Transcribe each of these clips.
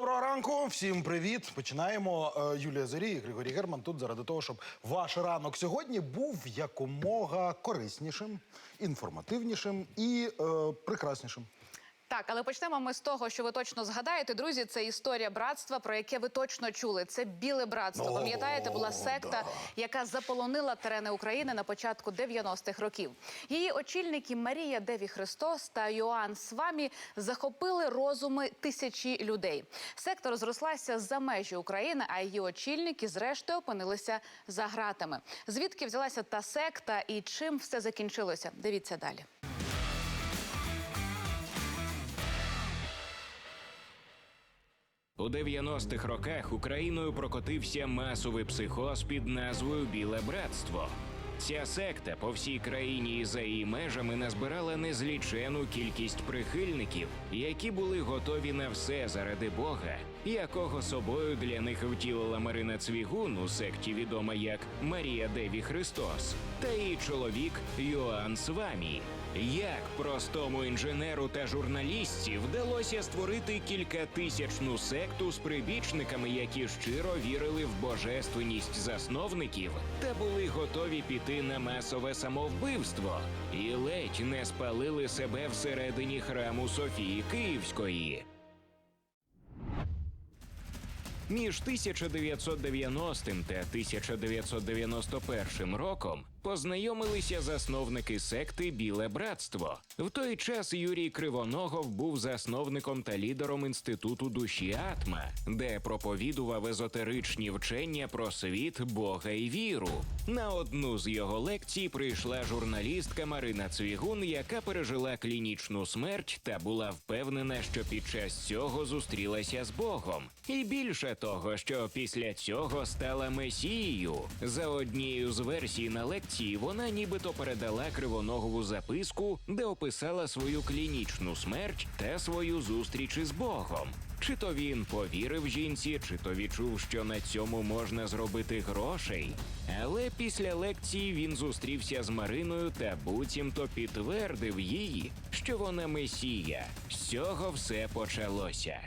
Доброго ранку, всім привіт. Починаємо. Е, Юлія Зорі Григорій Герман тут заради того, щоб ваш ранок сьогодні був якомога кориснішим, інформативнішим і е, прекраснішим. Так, але почнемо ми з того, що ви точно згадаєте, друзі. Це історія братства, про яке ви точно чули. Це біле братство. Пам'ятаєте, була секта, яка заполонила терени України на початку 90-х років. Її очільники Марія Деві Христос та Йоанн Свамі захопили розуми тисячі людей. Секта розрослася за межі України, а її очільники, зрештою, опинилися за гратами. Звідки взялася та секта і чим все закінчилося? Дивіться далі. У 90-х роках Україною прокотився масовий психоз під назвою Біле братство. Ця секта по всій країні і за її межами назбирала незлічену кількість прихильників, які були готові на все заради Бога, якого собою для них втілила Марина Цвігун у секті відома як Марія Деві Христос, та її чоловік Йоанн Свамі. Як простому інженеру та журналістці вдалося створити кількатисячну секту з прибічниками, які щиро вірили в божественність засновників та були готові піти на масове самовбивство і ледь не спалили себе всередині храму Софії Київської. Між 1990 та 1991 роком познайомилися засновники секти Біле Братство. В той час Юрій Кривоногов був засновником та лідером інституту душі Атма, де проповідував езотеричні вчення про світ, Бога і віру. На одну з його лекцій прийшла журналістка Марина Цвігун, яка пережила клінічну смерть та була впевнена, що під час цього зустрілася з Богом. І більше того, що після цього стала месією. За однією з версій на лекції вона нібито передала кривоногову записку, де описала свою клінічну смерть та свою зустріч із Богом. Чи то він повірив жінці, чи то відчув, що на цьому можна зробити грошей. Але після лекції він зустрівся з Мариною та буцімто підтвердив їй, що вона месія. З цього все почалося.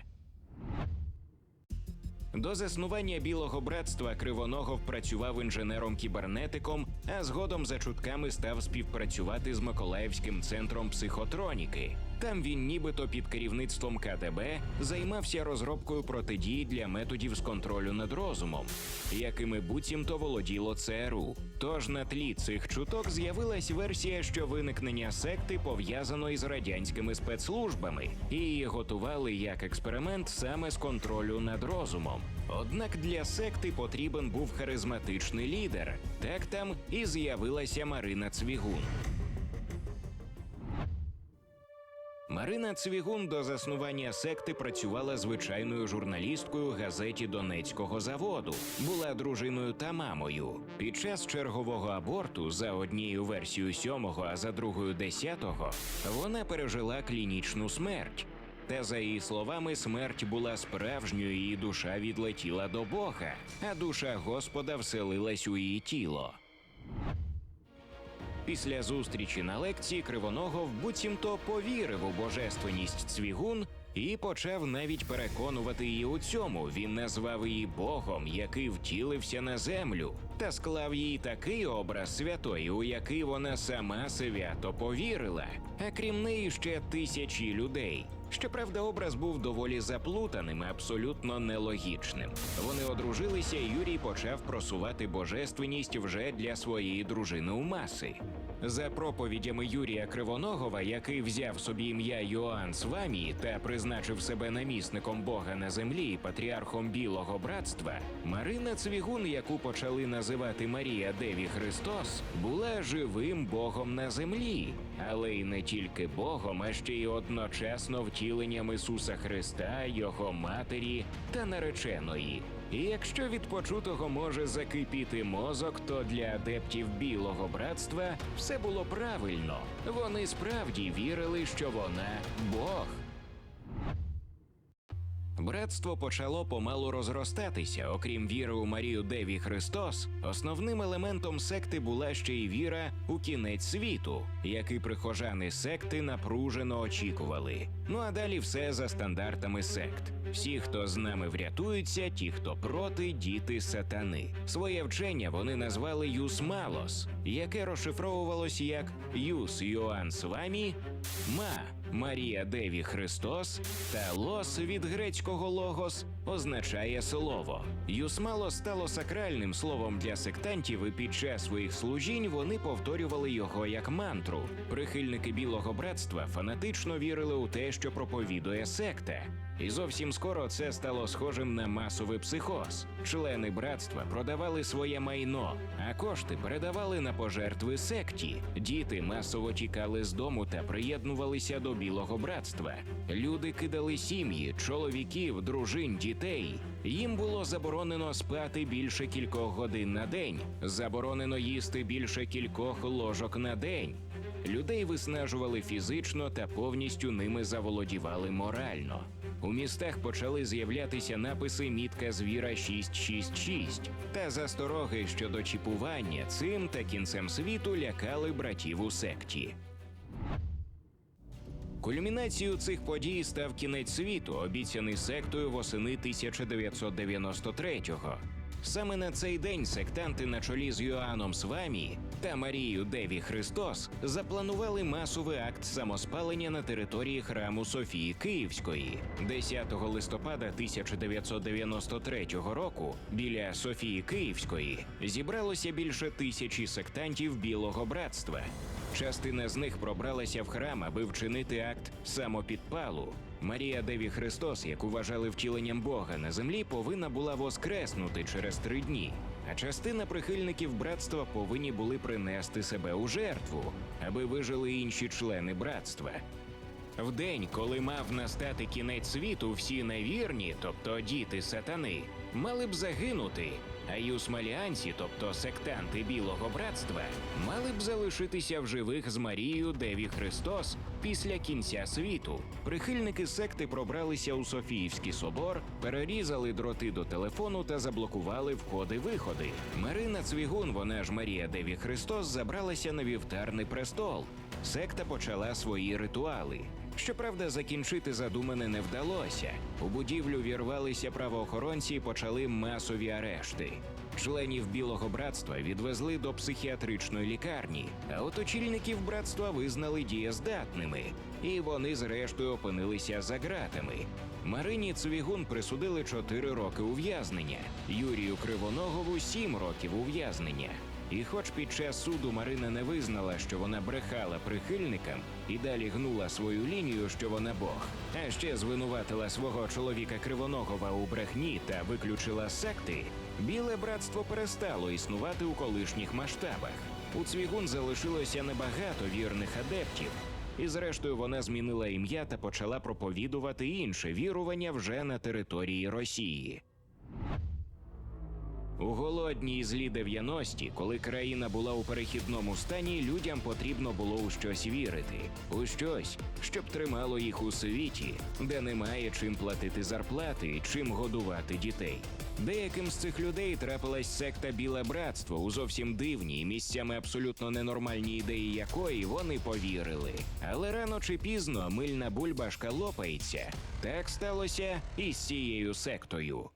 До заснування білого братства Кривоногов працював інженером-кібернетиком, а згодом за чутками став співпрацювати з Миколаївським центром психотроніки. Там він, нібито під керівництвом КДБ, займався розробкою протидії для методів з контролю над розумом, якими буцімто володіло ЦРУ. Тож на тлі цих чуток з'явилась версія, що виникнення секти пов'язано із радянськими спецслужбами, і її готували як експеримент саме з контролю над розумом. Однак для секти потрібен був харизматичний лідер. Так там і з'явилася Марина Цвігун. Марина Цвігун до заснування секти працювала звичайною журналісткою газеті Донецького заводу, була дружиною та мамою. Під час чергового аборту за однією версією сьомого, а за другою десятого, вона пережила клінічну смерть. Та за її словами, смерть була справжньою, її душа відлетіла до Бога, а душа Господа вселилась у її тіло. Після зустрічі на лекції Кривоногов буцімто повірив у божественність цвігун і почав навіть переконувати її у цьому. Він назвав її Богом, який втілився на землю, та склав їй такий образ святої, у який вона сама свято повірила. А крім неї ще тисячі людей. Щоправда, образ був доволі заплутаним, і абсолютно нелогічним. Вони одружилися, і Юрій почав просувати божественність вже для своєї дружини у маси. За проповідями Юрія Кривоногова, який взяв собі ім'я Йоанн Свамі та призначив себе намісником Бога на землі і патріархом Білого братства, Марина Цвігун, яку почали називати Марія Деві Христос, була живим Богом на землі, але й не тільки Богом, а ще й одночасно втіленням Ісуса Христа, Його матері та нареченої. І якщо від почутого може закипіти мозок, то для адептів білого братства все було правильно. Вони справді вірили, що вона Бог. Братство почало помалу розростатися. Окрім віри у Марію Деві Христос, основним елементом секти була ще й віра у кінець світу, який прихожани секти напружено очікували. Ну а далі все за стандартами сект. Всі, хто з нами врятуються, ті, хто проти, діти сатани. Своє вчення вони назвали Юс Малос, яке розшифровувалось як Юс Йоанн з вами, Ма Марія Деві Христос та Лос від грецького логос означає слово. Юсмало стало сакральним словом для сектантів, і під час своїх служінь вони повторювали його як мантру. Прихильники білого братства фанатично вірили у те, що проповідує секта. І зовсім скоро це стало схожим на масовий психоз. Члени братства продавали своє майно, а кошти передавали на пожертви секті. Діти масово тікали з дому та приєднувалися до білого братства. Люди кидали сім'ї, чоловіків, дружин, дітей. Їм було заборонено спати більше кількох годин на день, заборонено їсти більше кількох ложок на день. Людей виснажували фізично та повністю ними заволодівали морально. У містах почали з'являтися написи мітка звіра 666 та застороги щодо чіпування цим та кінцем світу лякали братів у секті. Кульмінацією цих подій став кінець світу, обіцяний сектою восени 1993-го. Саме на цей день сектанти на чолі з Йоанном Свамі та Марією Деві Христос запланували масовий акт самоспалення на території храму Софії Київської. 10 листопада 1993 року біля Софії Київської зібралося більше тисячі сектантів Білого братства. Частина з них пробралася в храм, аби вчинити акт самопідпалу. Марія Деві Христос, яку вважали втіленням Бога на землі, повинна була воскреснути через три дні. А частина прихильників братства повинні були принести себе у жертву, аби вижили інші члени братства. В день, коли мав настати кінець світу, всі невірні, тобто діти сатани, мали б загинути. А юсмаліанці, тобто сектанти білого братства, мали б залишитися в живих з Марією Деві Христос після кінця світу. Прихильники секти пробралися у Софіївський собор, перерізали дроти до телефону та заблокували входи-виходи. Марина Цвігун, вона ж Марія Деві Христос, забралася на вівтарний престол. Секта почала свої ритуали. Щоправда, закінчити задумане не вдалося. У будівлю вірвалися правоохоронці і почали масові арешти. Членів білого братства відвезли до психіатричної лікарні, а от очільників братства визнали дієздатними, і вони зрештою опинилися за ґратами. Марині Цвігун присудили 4 роки ув'язнення, Юрію Кривоногову 7 років ув'язнення. І хоч під час суду Марина не визнала, що вона брехала прихильникам і далі гнула свою лінію, що вона Бог, а ще звинуватила свого чоловіка Кривоногова у брехні та виключила секти, біле братство перестало існувати у колишніх масштабах. У Цвігун залишилося небагато вірних адептів, і зрештою вона змінила ім'я та почала проповідувати інше вірування вже на території Росії. У голодні і злі 90-ті, коли країна була у перехідному стані, людям потрібно було у щось вірити, у щось, щоб тримало їх у світі, де немає чим платити зарплати чим годувати дітей. Деяким з цих людей трапилась секта Біле братство у зовсім дивні і місцями абсолютно ненормальні ідеї якої вони повірили. Але рано чи пізно мильна бульбашка лопається. Так сталося і з цією сектою.